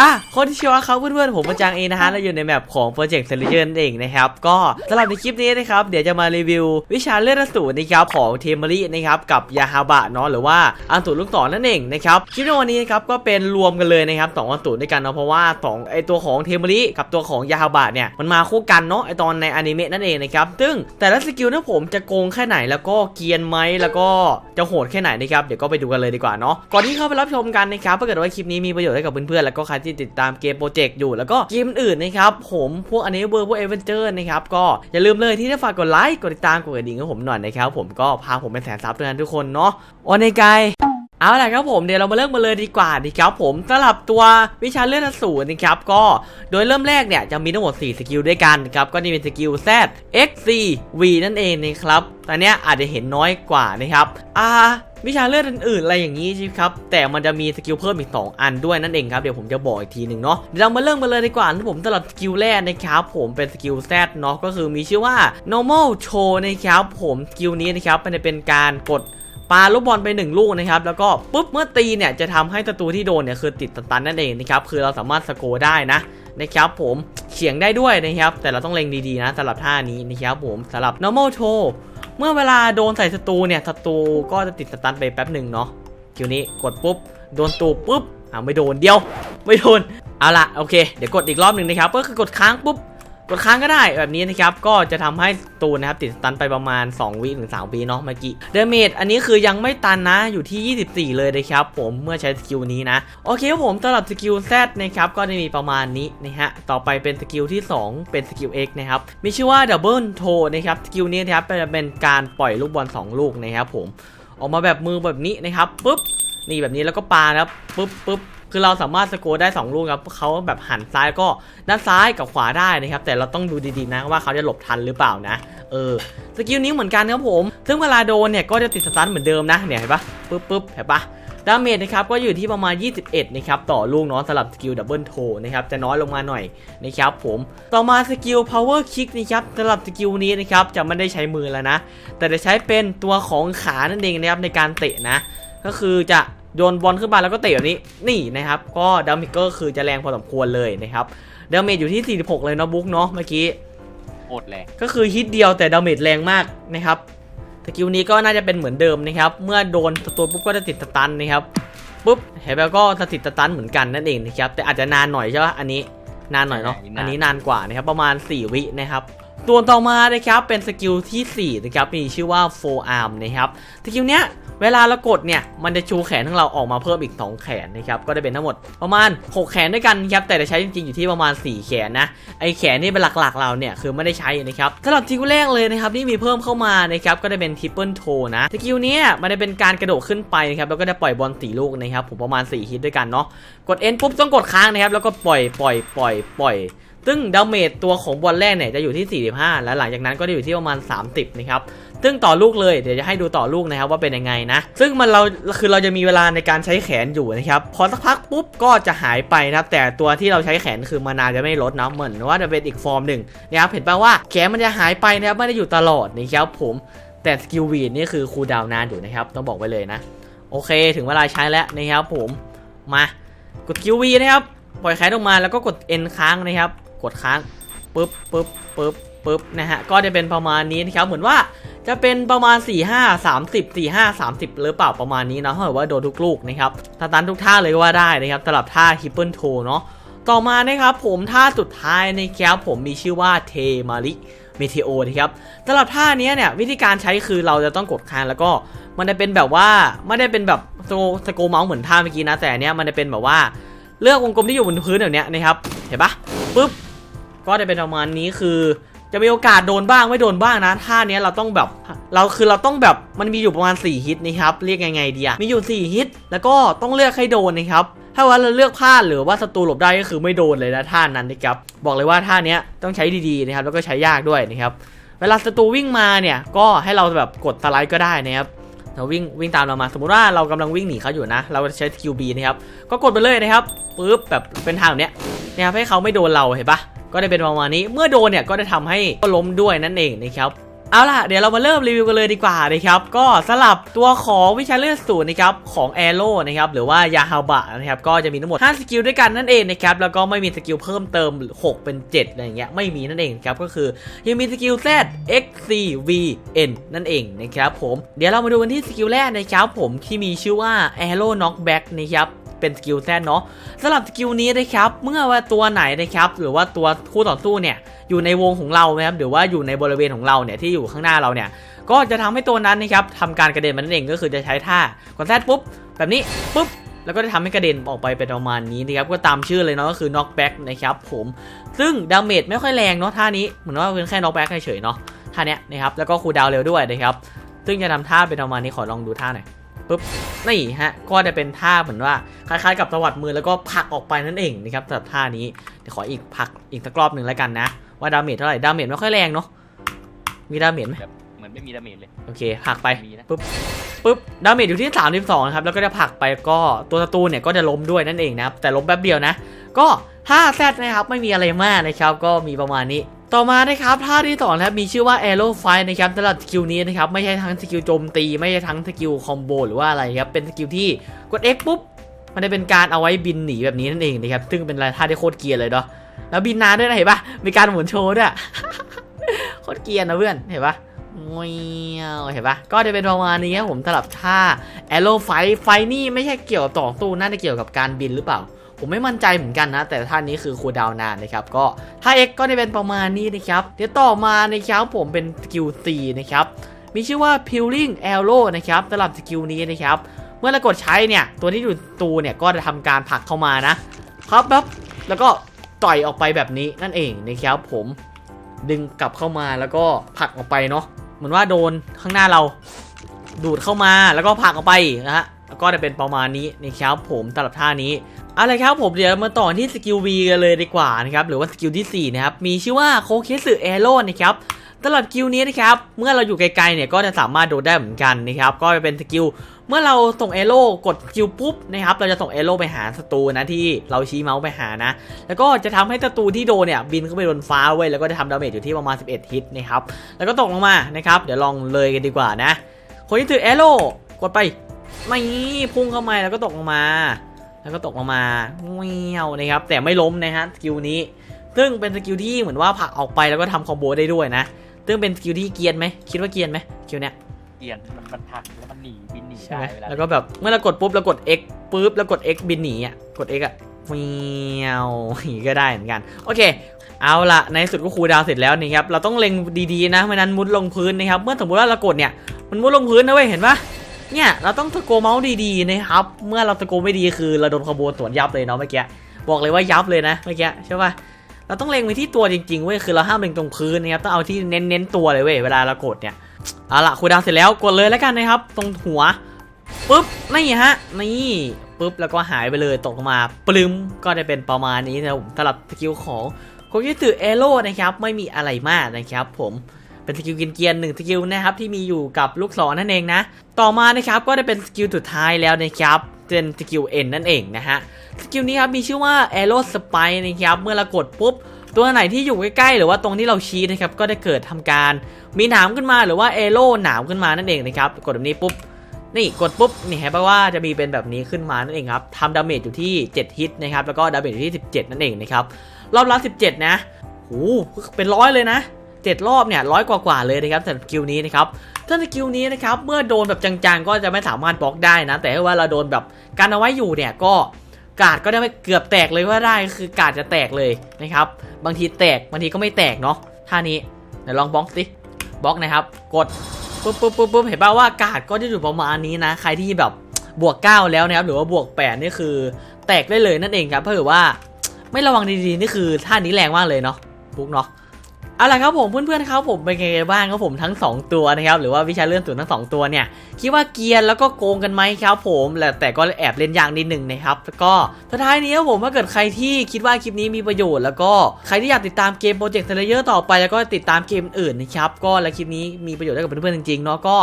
อะคนที่ชื่อว่าเขาเพื่อนๆผมประจังเองนะฮะเราอยู่ในแมปของโปรเจกต์เซเลเจอร์นั่นเองนะครับ ก็สำหรับในคลิปนี้นะครับ เดี๋ยวจะมารีวิววิชาเลือดอสูรนะครับของเทมเมอรี่นะครับกับยาฮาบะเนาะหรือว่าอันตุลูกศรนั่นเองนะครับคลิปในวันนี้นะครับก็เป็นรวมกันเลยนะครับสองอันตุด้วยกันเนาะเพราะว่าสองไอตัวของเทมเมอรี่กับตัวของยาฮาบะเนี่ยมันมาคู่กันเนาะไอตอนในอนิเมะนั่นเองนะครับซึ่งแต่ละสกิลนะผมจะโกงแค่ไหนแล้วก็เกรียนไหมแล้วก็จะโหดแค่ไหนนะครับเดี๋ยวก็ไปดูกันเลยดีกว่าเนาะก่อนที่เข้าไปรับชมกันนะครับถ้าเกิดว่าคลิปนี้มีประโยชน์ให้กับเพื่อนๆแล้วก็ใครที่ติดตามเกมโปรเจกต์อยู่แล้วก็เกมอื่นนะครับผมพวกอันนี้เบอร์พวกเอเวนเจอร์นะครับก็อย่าลืมเลยที่จะฝากกดไลค์กดติดตามกดกระดิ่งให้ผมหน่อยนะครับผมก็พาผมเป็นแสนซับด้วยกันทุกคนเนาะโอนในไกลเอาล่ะครับผมเดี๋ยวเรามาเริ่มกันเลยดีกว่าดีครับผมสำหรับตัววิชาเลือดอสูรนะครับก็โดยเริ่มแรกเนี่ยจะมีทั้งหมด 4 สกิลด้วยกันครับก็จะเป็นสกิล Z X C V นั่นเองนะครับแต่เนี้ยอาจจะเห็นน้อยกว่านะครับอ่า วิชาเลือดอื่นๆอะไรอย่างนี้ใช่ไหมครับ แต่มันจะมีสกิลเพิ่มอีก 2 อันด้วยนั่นเองครับ เดี๋ยวผมจะบอกอีกทีหนึ่งเนาะเดี๋ยวเรามาเริ่มกันเลยดีกว่าที่ผมสำหรับสกิลแรกนะครับผมเป็นสกิล Z เนาะก็คือมีชื่อว่า normal show นะครับผมสกิลนี้นะครับมันจะเป็นการกดปาลูกบอลไปหนึ่งลูกนะครับ แล้วก็ปุ๊บเมื่อตีเนี่ยจะทำให้ศัตรูที่โดนเนี่ยคือติดตันนั่นเองนะครับคือเราสามารถสโกร์ได้นะนะครับผมเฉียงได้ด้วยนะครับแต่เราต้องเล็งดีๆนะสำหรับท่านี้นะครับผมสำหรับ normal toe เมื่อเวลาโดนใส่ศัตรูเนี่ยศัตรูก็จะติดสตันไปแป๊บหนึ่งเนาะคิวนี้กดปุ๊บโดนตูปุ๊บอ่าไม่โดนเดียว ไม่โดนเอาละโอเค เดี๋ยวกดอีกรอบหนึ่งนะครับ ก็คือกดค้างปุ๊บ กดค้างก็ได้แบบนี้นะครับ ก็จะทำให้ตูนนะครับติดตันไปประมาณ 2 วิถึง3วิเนาะเมื่อกี้เดเมจอันนี้คือยังไม่ตันนะอยู่ที่ 24 เลยนะครับผมเมื่อใช้สกิลนี้นะ โอเคครับผมสำหรับสกิล Z นะครับก็จะมีประมาณนี้นะฮะต่อไปเป็นสกิลที่ 2 เป็นสกิล X นะครับมีชื่อว่า Double Toe นะครับสกิลนี้นะครับจะเป็นการปล่อยลูกบอล2ลูกนะครับผมออกมาแบบมือแบบนี้นะครับปุ๊บนี่แบบนี้แล้วก็ปานะครับปุ๊บปุ๊บ คือเราสามารถสโกร์ได้2ลูกครับเขาแบบหันซ้ายก็ด้านซ้ายกับขวาได้นะครับ แต่เราต้องดูดีๆนะว่าเขาจะหลบทันหรือเปล่านะ เออสกิลนี้เหมือนกันครับผม ซึ่งเวลาโดนเนี่ยก็จะติดสตันเหมือนเดิมนะเนี่ยเห็นปะปึ๊บปึ๊บเห็นปะดาเมจนะครับก็อยู่ที่ประมาณ 21 นะครับ ต่อลูกเนาะสำหรับสกิลดับเบิลโทนะครับ จะน้อยลงมาหน่อยนะครับผม ต่อมาสกิล power kick นะครับสำหรับสกิลนี้นะครับ จะไม่ได้ใช้มือแล้วนะ แต่จะใช้เป็นตัวของขานั่นเองนะครับในการเตะนะ ก็คือจะ โยนบอลขึ้นมาแล้วก็เตะแบบนี้ นี่นะครับ ก็ดาเมจก็คือจะแรงพอสมควรเลยนะครับดาเมจอยู่ที่ 46 เลยเนาะบุ๊กเนาะเมื่อกี้โคตรแรงก็คือฮิตเดียวแต่ดาเมจแรงมากนะครับสกิลนี้ก็น่าจะเป็นเหมือนเดิมนะครับ เมื่อโดนตัวปุ๊บก็จะติดสตันนะครับปุ๊บเห็นแล้วก็จะติดสตันเหมือนกันนั่นเองนะครับแต่อาจจะนานหน่อยใช่ปะอันนี้นานหน่อยเนาะอันนี้นานกว่านะครับประมาณ 4 วินะครับ ตัวต่อมานะครับเป็นสกิลที่ 4 นะครับ มีชื่อว่า four arm นะครับ สกิลเนี้ยเวลาเรากดเนี่ย มันจะชูแขนของเราออกมาเพิ่มอีก 2 แขนนะครับ ก็ได้เป็นทั้งหมดประมาณ 6 แขนด้วยกันครับ แต่จะใช้จริงๆ อยู่ที่ประมาณ 4 แขนนะ ไอแขนนี่เป็นหลักๆ เราเนี่ย คือไม่ได้ใช้นะครับสำหรับสกิลแรกเลยนะครับที่มีเพิ่มเข้ามานะครับ ก็ได้เป็น triple toe นะ สกิลเนี้ยมันจะเป็นการกระโดดขึ้นไปนะครับ แล้วก็จะปล่อยบอลสี่ลูกนะครับ ผมประมาณ4ฮิตด้วยกันเนาะ กด N ปุ๊บต้องกดค้างนะครับ แล้วก็ปล่อยปล่อยปล่อยปล่อย ซึ่งดาเมจตัวของบอลแรกเนี่ยจะอยู่ที่ 45 แล้วหลังจากนั้นก็จะอยู่ที่ประมาณ 30 นะครับ ซึ่งต่อลูกเลย เดี๋ยวจะให้ดูต่อลูกนะครับว่าเป็นยังไงนะ ซึ่งมันเราคือเราจะมีเวลาในการใช้แขนอยู่นะครับ พอสักพักปุ๊บก็จะหายไปนะครับ แต่ตัวที่เราใช้แขนคือมานาจะไม่ลดนะเหมือนว่าจะเป็นอีกฟอร์มหนึ่งนะครับ เห็นป่ะว่าแขนมันจะหายไปนะครับไม่ได้อยู่ตลอดนะครับผม แต่สกิลวีดนี่คือคูลดาวน์นานอยู่นะครับ ต้องบอกไว้เลยนะ โอเค ถึงเวลาใช้แล้วนะครับผม มากดคิววีนะครับ ปล่อยแขนออกมาแล้วก็กด N ค้างนะครับ กดค้างปึ๊บปึ๊บปึ๊บปึ๊บนะฮะก็จะเป็นประมาณนี้นะครับเหมือนว่าจะเป็นประมาณ 4 5 30 4 5 30 หรือเปล่าประมาณนี้นะถ้าเกิดว่าโดนทุกลูกนะครับสตันทุกท่าเลยก็ว่าได้นะครับสำหรับท่าฮิปเปิลโทเนาะต่อมานะครับผมท่าสุดท้ายนะครับผมมีชื่อว่าเทมาริเมเทโอนะครับสำหรับท่านี้เนี่ยวิธีการใช้คือเราจะต้องกดค้างแล้วก็มันจะเป็นแบบว่าไม่ได้เป็นแบบสโกสโกเมาส์เหมือนท่าเมื่อกี้นะแต่เนี้ยมันจะเป็นแบบว่าเลือกวงกลมที่อยู่บนพื้นแบบเนี้ยนะครับเห็นปะปุ๊บ ก็จะเป็นประมาณนี้คือ จะมีโอกาสโดนบ้างไม่โดนบ้างนะท่าเนี้ยเราต้องแบบเราคือเราต้องแบบมันมีอยู่ประมาณ 4 ฮิตนะครับเรียกยังไงดีอะมีอยู่ 4 ฮิต แล้วก็ต้องเลือกให้โดนนะครับถ้าว่าเราเลือกพลาดหรือว่าศัตรูหลบได้ก็คือไม่โดนเลยนะท่านั้นนะครับบอกเลยว่าท่าเนี้ยต้องใช้ดีๆนะครับแล้วก็ใช้ยากด้วยนะครับเวลาศัตรูวิ่งมาเนี่ยก็ให้เราแบบกดสไลด์ก็ได้นะครับเราวิ่งวิ่งตามเรามาสมมติว่าเรากำลังวิ่งหนีเขาอยู่นะ เราจะใช้ QB นะครับก็กดไปเลยนะครับปุ๊บแบบเป็นทางแบบเนี้ยนะครับให้เขาไม่โดนเราเห็นปะ ก็ได้เป็นประมาณนี้ เมื่อโดนเนี่ยก็จะทำให้ก็ล้มด้วยนั่นเองนะครับเอาล่ะเดี๋ยวเรามาเริ่มรีวิวกันเลยดีกว่านะครับก็สลับตัวของวิชาเลือดสูตรนะครับของแอโร่นะครับหรือว่ายาฮาบะนะครับก็จะมีทั้งหมด 5 สกิลด้วยกันนั่นเองนะครับแล้วก็ไม่มีสกิลเพิ่มเติม 6 เป็น 7 อะไรเงี้ยไม่มีนั่นเองครับก็คือยังมีสกิล Z X C V N นั่นเองนะครับผมเดี๋ยวเรามาดูกันที่สกิลแรกนะครับผมที่มีชื่อว่า Arrow Knockback นะครับ เป็นสกิลแซดเนาะสำหรับสกิลนี้นะครับ เมื่อว่าตัวไหนนะครับ หรือว่าตัวคู่ต่อสู้เนี่ยอยู่ในวงของเรานะครับหรือว่าอยู่ในบริเวณของเราเนี่ยที่อยู่ข้างหน้าเราเนี่ยก็จะทำให้ตัวนั้นนะครับทำการกระเด็นมันนั่นเองก็คือจะใช้ท่ากดแซดปุ๊บแบบนี้ปุ๊บแล้วก็จะทำให้กระเด็นออกไปเป็นประมาณนี้นะครับก็ตามชื่อเลยเนาะก็คือ knockback นะครับผมซึ่งดาเมจไม่ค่อยแรงเนาะท่านี้เหมือนว่าเป็นแค่ knockback เฉยๆเนาะท่าเนี้ยนะครับแล้วก็คูลดาวน์เร็วด้วยนะครับซึ่งจะทำท่าเป็นประมาณนี้ขอลองดูท่าหน่อย ปุ๊บนี่ฮะก็จะเป็นท่าเหมือนว่าคล้ายๆ กับตวัดมือแล้วก็ผลักออกไปนั่นเองนะครับสำหรับท่านี้เดี๋ยวขออีกผลักอีกสักรอบหนึ่งแล้วกันนะ ว่าดาเมจเท่าไหร่ดาเมจไม่ค่อยแรงเนาะมีดาเมจไหมแบบเหมือนไม่มีดาเมจเลยโอเคผลักไปมีนะปุ๊บปุ๊บดาเมจอยู่ที่ 32นะครับแล้วก็จะผลักไปก็ตัวศัตรูเนี่ยก็จะล้มด้วยนั่นเองนะครับแต่ล้มแป๊บเดียวนะ ก็ท่าแซดนะครับไม่มีอะไรมากนะครับก็มีประมาณนี้ ต่อมานะครับท่าที่สองนะครับมีชื่อว่า Arrow Fight นะครับสำหรับสกิลนี้นะครับไม่ใช่ทั้งสกิลโจมตี ไม่ใช่ทั้งสกิลคอมโบหรือว่าอะไรครับเป็นสกิลที่กด X ปุ๊บมันจะเป็นการเอาไว้บินหนีแบบนี้นั่นเองนะครับซึ่งเป็นท่าที่โคตรเกียร์เลยเนาะแล้วบินนานด้วยนะเห็นปะมีการหมุนโชว์ด้วยโคตรเกียร์นะเพื่อนเห็นปะ เงี้ยวเห็นปะก็จะเป็นประมาณนี้ครับผมสำหรับท่า Arrow Fight ไฟนี่ไม่ใช่เกี่ยวกับต่อสู้น่าจะเกี่ยวกับการบินหรือเปล่า ผมไม่มั่นใจเหมือนกันนะ แต่ท่านี้คือคูดาวนานนะครับ ก็ท่า X ก็จะเป็นประมาณนี้นะครับ เดี๋ยวต่อมานะครับผมเป็นสกิล C นะครับมีชื่อว่า Peeling Arrow นะครับสำหรับสกิลนี้นะครับ เมื่อเรากดใช้เนี่ย ตัวที่อยู่ตูเนี่ยก็จะทำการผลักเข้ามานะครับแล้วแล้วก็ต่อยออกไปแบบนี้นั่นเองนะครับผมดึงกลับเข้ามาแล้วก็ผลักออกไปเนาะ เหมือนว่าโดนข้างหน้าเราดูดเข้ามาแล้วก็ผลักออกไปนะฮะก็จะเป็นประมาณนี้นะครับผมสำหรับท่านี้อะไรครับผมเดี๋ยวมาต่อที่สกิล V กันเลยดีกว่านะครับหรือว่าสกิลที่4นะครับมีชื่อว่าโคเคสึเอโร่นะครับ สำหรับสกิลนี้นะครับเมื่อเราอยู่ไกลๆเนี่ยก็จะสามารถโดดได้เหมือนกันนะครับก็จะเป็นสกิลเมื่อเราส่งเอโร่กดสกิลปุ๊บนะครับเราจะส่งเอโร่ไปหาศัตรูนะที่เราชี้เมาส์ไปหานะ แล้วก็จะทำให้ศัตรูที่โดนเนี่ยบินขึ้นไปบนฟ้าเว้ยแล้วก็จะทำดาเมจอยู่ที่ประมาณ 11 ฮิตนะครับแล้วก็ตกลงมานะครับเดี๋ยวลองเลยกันดีกว่านะ คนที่ถือเอโร่กดไปไม่พุ่งเข้ามาแล้วก็ตกลงมา แล้วก็ตกลงมาเงี้ยวนะครับแต่ไม่ล้มนะฮะสกิลนี้ ซึ่งเป็นสกิลที่เหมือนว่าผลักออกไปแล้วก็ทำคอมโบได้ด้วยนะ ซึ่งเป็นสกิลที่เกรียนไหมคิดว่าเกรียนไหมสกิลเนี้ยเกียนมันมันผลักแล้วมันหนีบินหนีใช่ได้ไหมเวลาแล้วก็แบบเมื่อเรากดปุ๊บเรากด X ปุ๊บแล้วกด X บินหนีอะกด X อะเมียวอย่างงี้ก็ได้เหมือนกัน โอเค เอาละในที่สุดก็คูลดาวน์เสร็จแล้วนี่ครับเราต้องเล็งดีๆนะไม่นั้นมุดลงพื้นนะครับเมื่อสมมติว่าเรากดเนี่ยมันมุดลงพื้นนะเว้ยเห็นปะเนี่ยเราต้องตะโกเมาส์ดีๆนะครับ เมื่อเราตะโกไม่ดีคือเราโดนขบวนสวนยับเลยเนาะเมื่อกี้บอกเลยว่ายับเลยนะเมื่อกี้ใช่ปะ เราต้องเล็งไปที่ตัวจริงๆเว้ยคือเราห้ามเล็งตรงพื้นนะครับต้องเอาที่เน้นๆตัวเลยเว้ยเวลาเรากดเนี่ยเอาละคูดาวเสร็จแล้วกดเลยแล้วกันนะครับ ตรงหัวปุ๊บนี่ฮะนี่ปุ๊บแล้วก็หายไปเลยตกลงมาปลึมก็จะเป็นประมาณนี้นะครับผมสำหรับสกิลของโคกิสึเอโร่นะครับไม่มีอะไรมากนะครับ ผมเป็นสกิลเกียนๆหนึ่งสกิลนะครับที่มีอยู่กับลูกศรนั่นเองนะ ต่อมานะครับก็จะเป็นสกิลสุดท้ายแล้วนะครับ เป็นสกิลเอ็นนั่นเองนะฮะสกิลนี้ครับมีชื่อว่า Arrow Spike นะครับเมื่อเรากดปุ๊บตัวไหนที่อยู่ใกล้ๆหรือว่าตรงที่เราชี้นะครับก็ได้เกิดทำการมีหนามขึ้นมาหรือว่าเอโร่หนามขึ้นมานั่นเองนะครับกดแบบนี้ปุ๊บนี่กดปุ๊บนี่เห็นปะว่าจะมีเป็นแบบนี้ขึ้นมานั่นเองครับทำดาเมจอยู่ที่ 7 ฮิตนะครับแล้วก็ดาเมจอยู่ที่ 17 นั่นเองนะครับรอบละ17 นะโอ้โหเป็นร้อยเลยนะ 7 รอบเนี่ยร้อยกว่าๆเลยนะครับสำหรับสกิลนี้นะครับถ้าสกิลนี้นะครับเมื่อโดนแบบจังๆ ก็จะไม่สามารถบล็อกได้นะ แต่ว่าเราโดนแบบการเอาไว้อยู่เนี่ยก็กาดก็ได้ไม่เกือบแตกเลยว่าได้คือกาดจะแตกเลยนะครับ บางทีแตกบางทีก็ไม่แตกเนาะท่านี้เดี๋ยวลองบล็อกสิบล็อกนะครับ กดปุ๊บปุ๊บปุ๊บปุ๊บเห็นป่าวว่ากาดก็จะอยู่ประมาณนี้นะ ใครที่แบบบวก 9 แล้วนะครับหรือว่าบวก8นี่คือ แตกได้เลยนั่นเองครับเพราะถือว่าไม่ระวังดีๆนี่คือท่านี้แรงมากเลยเนาะปุ๊กเนาะ เอาล่ะครับผมเพื่อนๆครับผมเป็นไงบ้างครับผมทั้ง 2 ตัวนะครับหรือว่าวิชาเลื่อนสูนทั้ง 2 ตัวเนี่ยคิดว่าเกียนแล้วก็โกงกันไหมครับผมแต่แต่ก็แอบเล่นยากนิดหนึ่งนะครับแล้วก็สุดท้ายนี้ครับผมถ้าเกิดใครที่คิดว่าคลิปนี้มีประโยชน์ แล้วก็ใครที่อยากติดตามเกมโปรเจกต์เซเลเยอร์ต่อไปแล้วก็ติดตามเกมอื่นนะครับก็และคลิปนี้มีประโยชน์ให้กับเพื่อนๆจริงๆเนาะก็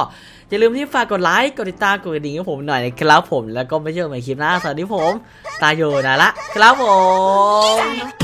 อย่าลืมที่ฝากกดไลค์กดติดตามกดกระดิ่งให้ผมหน่อยนะครับผมแล้วก็ไม่เจอกันใหม่คลิปหน้าสวัสดีผมตาโยนะละครับผม